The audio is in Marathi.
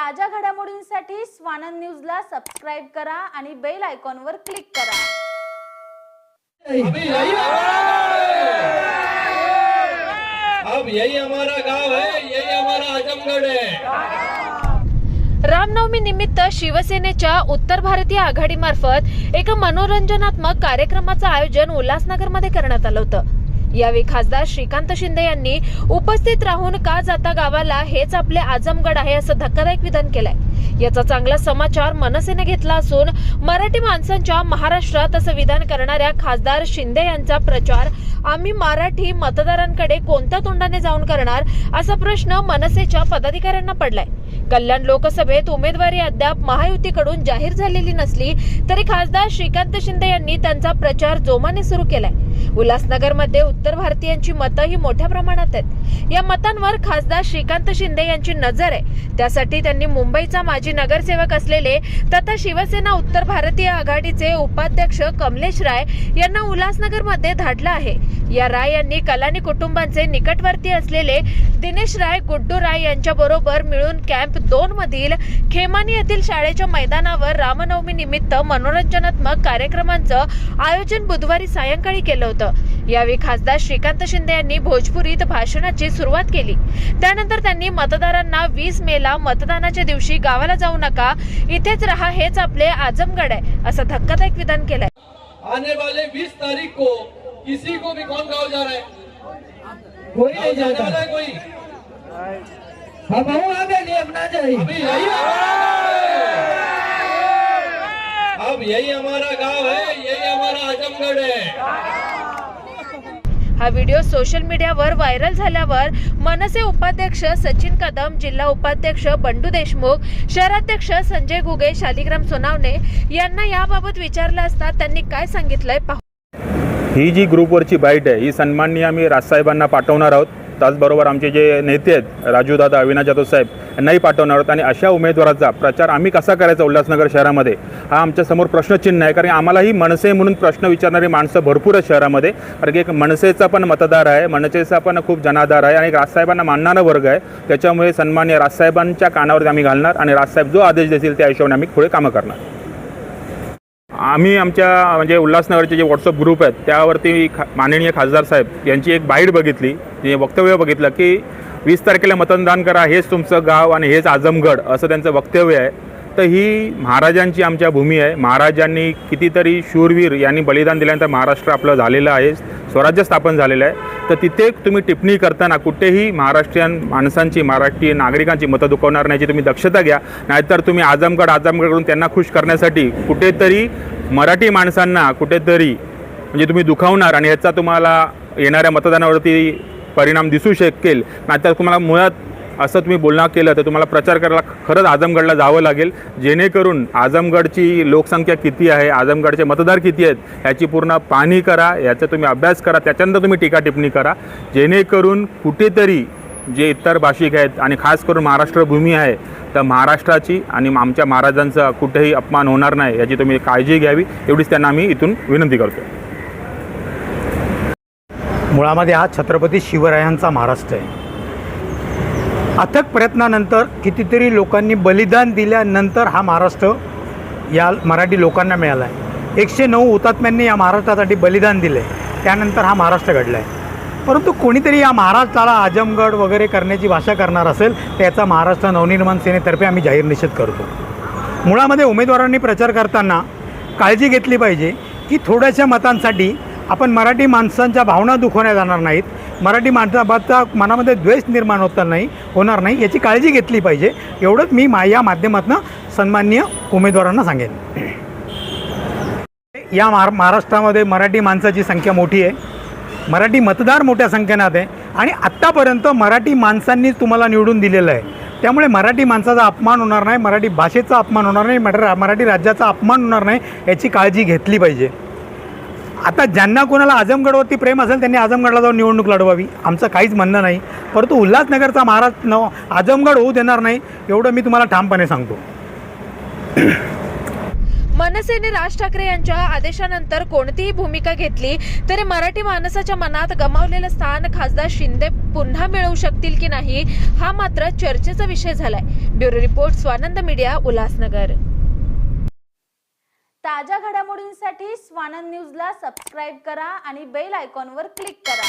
ताज्या घडामोडींसाठी स्वानंद न्यूजला सबस्क्राईब करा आणि बेल आयकॉनवर क्लिक करा. अभी यही अब यही हमारा गांव है यही हमारा आजमगढ़ है। रामनवमी निमित्त शिवसेनेच्या उत्तर भारतीय आघाडीमार्फत एका मनोरंजनात्मक कार्यक्रमाचं आयोजन उल्हासनगरमध्ये करण्यात आलं होतं. यावेळी खासदार श्रीकांत शिंदे यांनी उपस्थित राहून का जाता गावाला हेच आपले आजमगड आहे असं धक्कादायक विधान केलंय. याचा चांगला समाचार मनसेने घेतला असून मराठी माणसांच्या महाराष्ट्रात असं विधान करणाऱ्या खासदार शिंदे यांचा प्रचार आम्ही मराठी मतदारांकडे कोणत्या तोंडाने जाऊन करणार? असा प्रश्न मनसेच्या पदाधिकाऱ्यांना पडलाय. कल्याण लोकसभेत उमेदवारी अद्याप महायुतीकडून जाहीर झालेली नसली तरी खासदार श्रीकांत शिंदे यांनी त्यांचा प्रचार जोमाने सुरू केलाय. उल्हासनगरमध्ये उत्तर भारतीयांची मतं ही मोठ्या प्रमाणात आहेत. या मतांवर खासदार श्रीकांत शिंदे यांची नजर आहे. त्यासाठी त्यांनी मुंबईचा माजी नगरसेवक असलेले तथा शिवसेना उत्तर भारतीय आघाडीचे उपाध्यक्ष कमलेश राय यांना उल्हासनगरमध्ये धाडलं आहे. या राय यांनी कलानी कुटुंबांचे निकटवर्ती असलेले दिनेश राय गुड्डू राय यांच्या बरोबर मिळून कॅम्प दोन मधील खेमानी येथील शाळेच्या मैदानावर रामनवमी निमित्त मनोरंजनात्मक कार्यक्रमांचं आयोजन बुधवारी सायंकाळी केलं होतं. यावेळी खासदार श्रीकांत शिंदे यांनी भोजपुरीत भाषणाची सुरुवात केली. त्यानंतर त्यांनी मतदारांना वीस मेला मतदानाच्या दिवशी गावाला जाऊ नका इथेच रहा हेच आपले आजमगड आहे असं धक्कादायक विधान केलंय. आने वाले 20 तारीख को किसी को भी कौन गाँव जा रहा है? कोई नहीं जाने जाता। वाला है कोई? हम हूँ आगे नहीं अपना जाए। अभी यही अब यही हमारा गांव है यही हमारा आजमगढ़ है। हा व्हिडिओ सोशल मीडियावर व्हायरल झाल्यावर मनसे उपाध्यक्ष सचिन कदम जिल्हा उपाध्यक्ष बंडू देशमुख शहराध्यक्ष संजय घुगे शालिग्राम सोनावणे यांना याबाबत विचारलं असता त्यांनी काय सांगितलंय पाहू ही जी ग्रुपवरची बाईट आहे ही सन्माननीय आम्ही राजसाहेबांना पाठवणार आहोत. त्याचबरोबर आमचे जे नेते आहेत राजूदादा अविनाश जाधव साहेब यांनाही पाठवणार आहोत. आणि अशा उमेदवाराचा प्रचार आम्ही कसा करायचा उल्हासनगर शहरामध्ये हा आमच्यासमोर प्रश्नचिन्ह आहे. कारण आम्हालाही मनसे म्हणून प्रश्न विचारणारी माणसं भरपूर आहेत शहरामध्ये. कारण की एक मनसेचा पण मतदार आहे मनसेचा पण खूप जनाधार आहे. आणि राजसाहेबांना मानणारा वर्ग आहे. त्याच्यामुळे सन्मान्य राजसाहेबांच्या कानावरती आम्ही घालणार. आणि राजसाहेब जो आदेश देतील त्या हिशोबाने आम्ही पुढे कामं करणार. आम्ही आमच्या म्हणजे उल्हासनगरचे जे व्हॉट्सअप ग्रुप आहेत त्यावरती खा माननीय खासदार साहेब यांची एक बाईट बघितली जे वक्तव्य बघितलं की वीस तारखेला मतदान करा हेच तुमचं गाव आणि हेच आजमगड असं त्यांचं वक्तव्य आहे. तर ही महाराजांची आमच्या भूमी आहे. महाराजांनी कितीतरी शूरवीर यांनी बलिदान दिल्यानंतर महाराष्ट्र आपलं झालेलं आहे स्वराज्य स्थापन झालेलं आहे. तर तिथे तुम्ही टिप्पणी करताना कुठेही महाराष्ट्रीयन माणसांची महाराष्ट्रीय नागरिकांची मतं दुखवणार नाही तुम्ही दक्षता घ्या. नाहीतर तुम्ही आजमगड आजमगड करून त्यांना खुश करण्यासाठी कुठेतरी मराठी माणसांना कुठेतरी म्हणजे तुम्ही दुखावणार आणि ह्याचा तुम्हाला येणाऱ्या मतदानावरती परिणाम दिसू शकेल. नाहीतर तुम्हाला मुळात असं तुम्ही बोलणं केलं तर तुम्हाला प्रचार करायला खरंच आजमगडला जावं लागेल. जेणेकरून आजमगडची लोकसंख्या किती आहे आजमगडचे मतदार किती आहेत ह्याची पूर्ण पाहणी करा याचा तुम्ही अभ्यास करा त्याच्यानंतर तुम्ही टीका टिप्पणी करा. जेणेकरून कुठेतरी जे इतर भाषिक आहेत आणि खास करून महाराष्ट्र भूमी आहे तर महाराष्ट्राची आणि आमच्या महाराजांचा कुठेही अपमान होणार नाही याची तुम्ही काळजी घ्यावी. एवढीच त्यांना आम्ही इथून विनंती करतो मुळामध्ये हा छत्रपती शिवरायांचा महाराष्ट्र आहे. अथक प्रयत्नानंतर कितीतरी लोकांनी बलिदान दिल्यानंतर हा महाराष्ट्र या मराठी लोकांना मिळाला आहे एकशे नऊ हुतात्म्यांनी या महाराष्ट्रासाठी बलिदान दिलं आहे त्यानंतर हा महाराष्ट्र घडला आहे परंतु कोणीतरी या महाराष्ट्राला आजमगड वगैरे करण्याची भाषा करणार असेल त्याचा महाराष्ट्र नवनिर्माण सेनेतर्फे आम्ही जाहीर निषेध करतो. मुळामध्ये उमेदवारांनी प्रचार करताना काळजी घेतली पाहिजे की थोड्याशा मतांसाठी आपण मराठी माणसांच्या भावना दुखवल्या जाणार नाहीत. मराठी माणसाबाबतचा मनामध्ये द्वेष निर्माण होता नाही होणार नाही याची काळजी घेतली पाहिजे. एवढंच मी मा या माध्यमातून सन्माननीय उमेदवारांना सांगेन. या महाराष्ट्रामध्ये मराठी माणसाची संख्या मोठी आहे. मराठी मतदार मोठ्या संख्येनं आहे. आणि आत्तापर्यंत मराठी माणसांनी तुम्हाला निवडून दिलेलं आहे. त्यामुळे मराठी माणसाचा अपमान होणार नाही मराठी भाषेचा अपमान होणार नाही मरा मराठी राज्याचा अपमान होणार नाही याची काळजी घेतली पाहिजे. आता ज्यांना कोणाला आजमगडवरती प्रेम असेल त्यांनी आजमगडला जाऊन निवडणूक लढवावी. आमचं काहीच म्हणणं नाही. परंतु उल्हासनगरचा महाराज न आजमगड होऊ देणार नाही एवढं मी तुम्हाला ठामपणे सांगतो. मनसेने राज ठाकरे यांच्या आदेशानंतर कोणतीही भूमिका घेतली तरी मराठी माणसाच्या मनात गमावलेलं स्थान खासदार शिंदे पुन्हा मिळवू शकतील की नाही हा मात्र चर्चेचा विषय झालाय. Bureau report Swanand media Ulhasnagar. ताज्या घडामोडींसाठी स्वानंद न्यूजला सबस्क्राईब करा आणि बेल आयकॉनवर क्लिक करा.